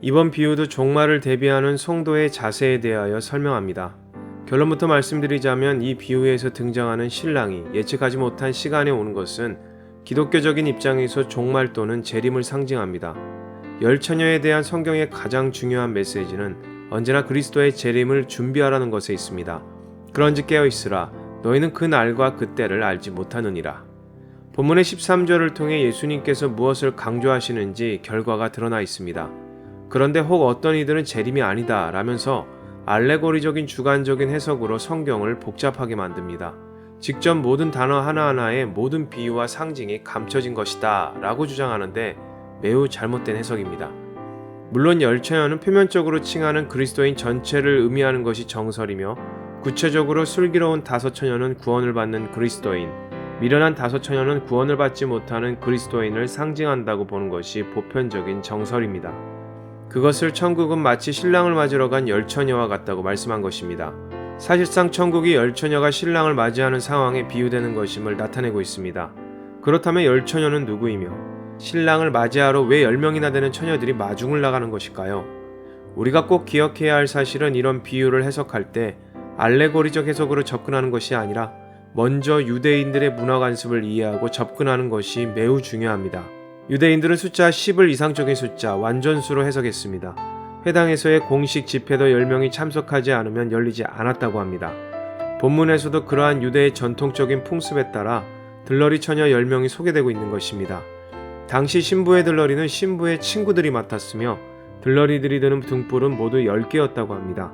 이번 비유도 종말을 대비하는 성도의 자세에 대하여 설명합니다. 결론부터 말씀드리자면 이 비유에서 등장하는 신랑이 예측하지 못한 시간에 오는 것은 기독교적인 입장에서 종말 또는 재림을 상징합니다. 열 처녀에 대한 성경의 가장 중요한 메시지는 언제나 그리스도의 재림을 준비하라는 것에 있습니다. 그런즉 깨어 있으라 너희는 그 날과 그 때를 알지 못하느니라. 본문의 13절을 통해 예수님께서 무엇을 강조하시는지 결과가 드러나 있습니다. 그런데 혹 어떤 이들은 재림이 아니다 라면서 알레고리적인 주관적인 해석으로 성경을 복잡하게 만듭니다. 직접 모든 단어 하나하나에 모든 비유와 상징이 감춰진 것이다 라고 주장하는데 매우 잘못된 해석입니다. 물론 열처녀는 표면적으로 칭하는 그리스도인 전체를 의미하는 것이 정설이며 구체적으로 슬기로운 다섯 처녀는 구원을 받는 그리스도인, 미련한 다섯 처녀는 구원을 받지 못하는 그리스도인을 상징한다고 보는 것이 보편적인 정설입니다. 그것을 천국은 마치 신랑을 맞으러 간 열처녀와 같다고 말씀한 것입니다. 사실상 천국이 열처녀가 신랑을 맞이하는 상황에 비유되는 것임을 나타내고 있습니다. 그렇다면 열처녀는 누구이며 신랑을 맞이하러 왜 10명이나 되는 처녀들이 마중을 나가는 것일까요? 우리가 꼭 기억해야 할 사실은 이런 비유를 해석할 때 알레고리적 해석으로 접근하는 것이 아니라 먼저 유대인들의 문화 관습을 이해하고 접근하는 것이 매우 중요합니다. 유대인들은 숫자 10을 이상적인 숫자, 완전수로 해석했습니다. 회당에서의 공식 집회도 10명이 참석하지 않으면 열리지 않았다고 합니다. 본문에서도 그러한 유대의 전통적인 풍습에 따라 들러리 처녀 10명이 소개되고 있는 것입니다. 당시 신부의 들러리는 신부의 친구들이 맡았으며 들러리들이 드는 등불은 모두 10개였다고 합니다.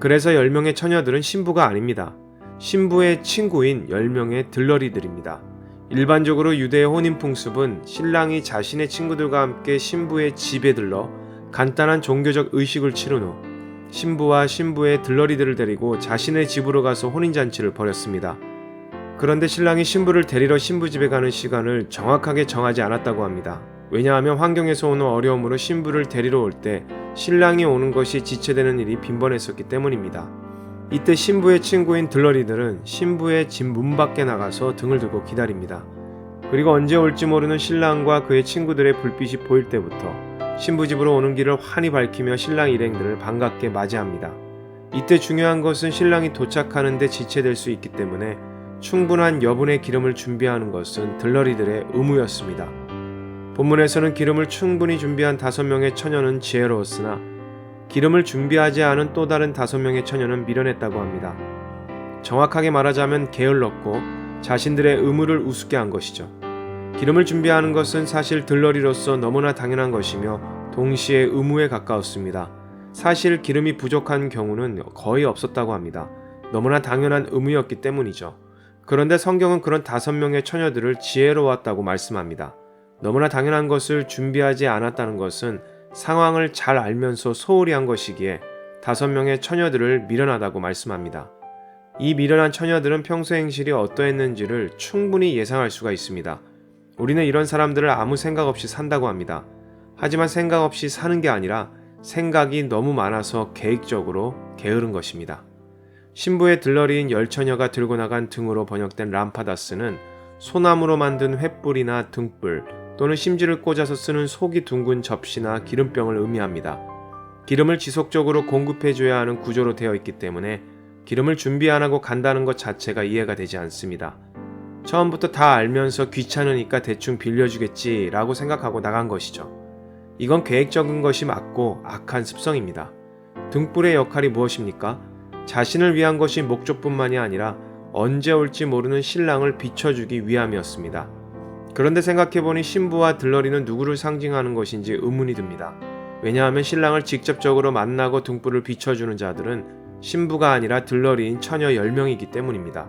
그래서 10명의 처녀들은 신부가 아닙니다. 신부의 친구인 10명의 들러리들입니다. 일반적으로 유대의 혼인 풍습은 신랑이 자신의 친구들과 함께 신부의 집에 들러 간단한 종교적 의식을 치른 후 신부와 신부의 들러리들을 데리고 자신의 집으로 가서 혼인잔치를 벌였습니다. 그런데 신랑이 신부를 데리러 신부 집에 가는 시간을 정확하게 정하지 않았다고 합니다. 왜냐하면 환경에서 오는 어려움으로 신부를 데리러 올 때 신랑이 오는 것이 지체되는 일이 빈번했었기 때문입니다. 이때 신부의 친구인 들러리들은 신부의 집 문 밖에 나가서 등을 들고 기다립니다. 그리고 언제 올지 모르는 신랑과 그의 친구들의 불빛이 보일 때부터 신부 집으로 오는 길을 환히 밝히며 신랑 일행들을 반갑게 맞이합니다. 이때 중요한 것은 신랑이 도착하는데 지체될 수 있기 때문에 충분한 여분의 기름을 준비하는 것은 들러리들의 의무였습니다. 본문에서는 기름을 충분히 준비한 다섯 명의 처녀는 지혜로웠으나 기름을 준비하지 않은 또 다른 다섯 명의 처녀는 미련했다고 합니다. 정확하게 말하자면 게을렀고 자신들의 의무를 우습게 한 것이죠. 기름을 준비하는 것은 사실 들러리로서 너무나 당연한 것이며 동시에 의무에 가까웠습니다. 사실 기름이 부족한 경우는 거의 없었다고 합니다. 너무나 당연한 의무였기 때문이죠. 그런데 성경은 그런 다섯 명의 처녀들을 지혜로웠다고 말씀합니다. 너무나 당연한 것을 준비하지 않았다는 것은 상황을 잘 알면서 소홀히 한 것이기에 다섯 명의 처녀들을 미련하다고 말씀합니다. 이 미련한 처녀들은 평소 행실이 어떠했는지를 충분히 예상할 수가 있습니다. 우리는 이런 사람들을 아무 생각 없이 산다고 합니다. 하지만 생각 없이 사는 게 아니라 생각이 너무 많아서 계획적으로 게으른 것입니다. 신부의 들러리인 열처녀가 들고 나간 등으로 번역된 람파다스는 소나무로 만든 횃불이나 등불 또는 심지를 꽂아서 쓰는 속이 둥근 접시나 기름병을 의미합니다. 기름을 지속적으로 공급해줘야 하는 구조로 되어 있기 때문에 기름을 준비 안 하고 간다는 것 자체가 이해가 되지 않습니다. 처음부터 다 알면서 귀찮으니까 대충 빌려주겠지라고 생각하고 나간 것이죠. 이건 계획적인 것이 맞고 악한 습성입니다. 등불의 역할이 무엇입니까? 자신을 위한 것이 목적뿐만이 아니라 언제 올지 모르는 신랑을 비춰주기 위함이었습니다. 그런데 생각해보니 신부와 들러리는 누구를 상징하는 것인지 의문이 듭니다. 왜냐하면 신랑을 직접적으로 만나고 등불을 비춰주는 자들은 신부가 아니라 들러리인 처녀 10명이기 때문입니다.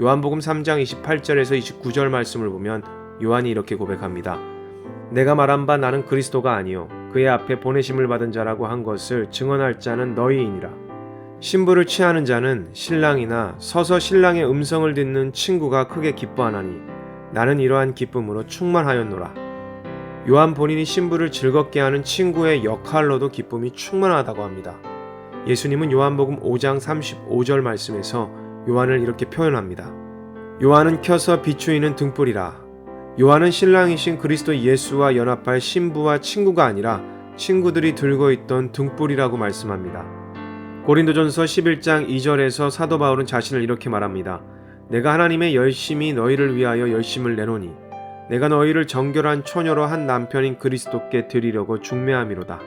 요한복음 3장 28절에서 29절 말씀을 보면 요한이 이렇게 고백합니다. 내가 말한 바 나는 그리스도가 아니요 그의 앞에 보내심을 받은 자라고 한 것을 증언할 자는 너희이니라. 신부를 취하는 자는 신랑이나 서서 신랑의 음성을 듣는 친구가 크게 기뻐하나니 나는 이러한 기쁨으로 충만하였노라. 요한 본인이 신부를 즐겁게 하는 친구의 역할로도 기쁨이 충만하다고 합니다. 예수님은 요한복음 5장 35절 말씀에서 요한을 이렇게 표현합니다. 요한은 켜서 비추이는 등불이라. 요한은 신랑이신 그리스도 예수와 연합할 신부와 친구가 아니라 친구들이 들고 있던 등불이라고 말씀합니다. 고린도전서 11장 2절에서 사도 바울은 자신을 이렇게 말합니다. 내가 하나님의 열심히 너희를 위하여 열심을 내노니 내가 너희를 정결한 처녀로 한 남편인 그리스도께 드리려고 중매함이로다.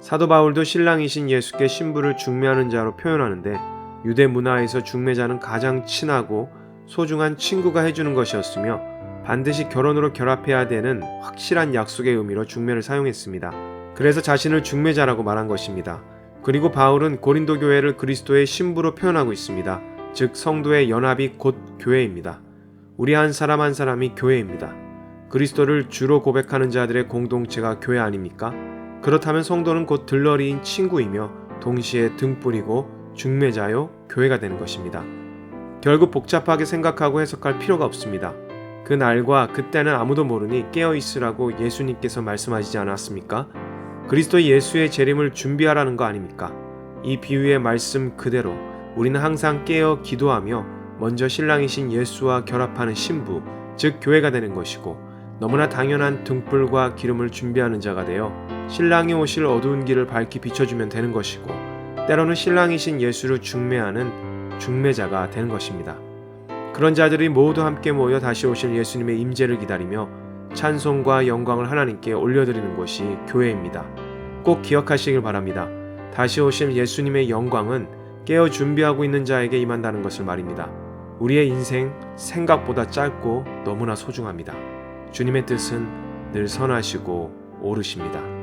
사도 바울도 신랑이신 예수께 신부를 중매하는 자로 표현하는데 유대 문화에서 중매자는 가장 친하고 소중한 친구가 해주는 것이었으며 반드시 결혼으로 결합해야 되는 확실한 약속의 의미로 중매를 사용했습니다. 그래서 자신을 중매자라고 말한 것입니다. 그리고 바울은 고린도 교회를 그리스도의 신부로 표현하고 있습니다. 즉 성도의 연합이 곧 교회입니다. 우리 한 사람 한 사람이 교회입니다. 그리스도를 주로 고백하는 자들의 공동체가 교회 아닙니까? 그렇다면 성도는 곧 들러리인 친구이며 동시에 등불이고 중매자요 교회가 되는 것입니다. 결국 복잡하게 생각하고 해석할 필요가 없습니다. 그 날과 그때는 아무도 모르니 깨어 있으라고 예수님께서 말씀하시지 않았습니까? 그리스도 예수의 재림을 준비하라는 거 아닙니까? 이 비유의 말씀 그대로 우리는 항상 깨어 기도하며 먼저 신랑이신 예수와 결합하는 신부, 즉 교회가 되는 것이고 너무나 당연한 등불과 기름을 준비하는 자가 되어 신랑이 오실 어두운 길을 밝히 비춰주면 되는 것이고 때로는 신랑이신 예수를 중매하는 중매자가 되는 것입니다. 그런 자들이 모두 함께 모여 다시 오실 예수님의 임재를 기다리며 찬송과 영광을 하나님께 올려드리는 곳이 교회입니다. 꼭 기억하시길 바랍니다. 다시 오실 예수님의 영광은 깨어 준비하고 있는 자에게 임한다는 것을 말입니다. 우리의 인생 생각보다 짧고 너무나 소중합니다. 주님의 뜻은 늘 선하시고 옳으십니다.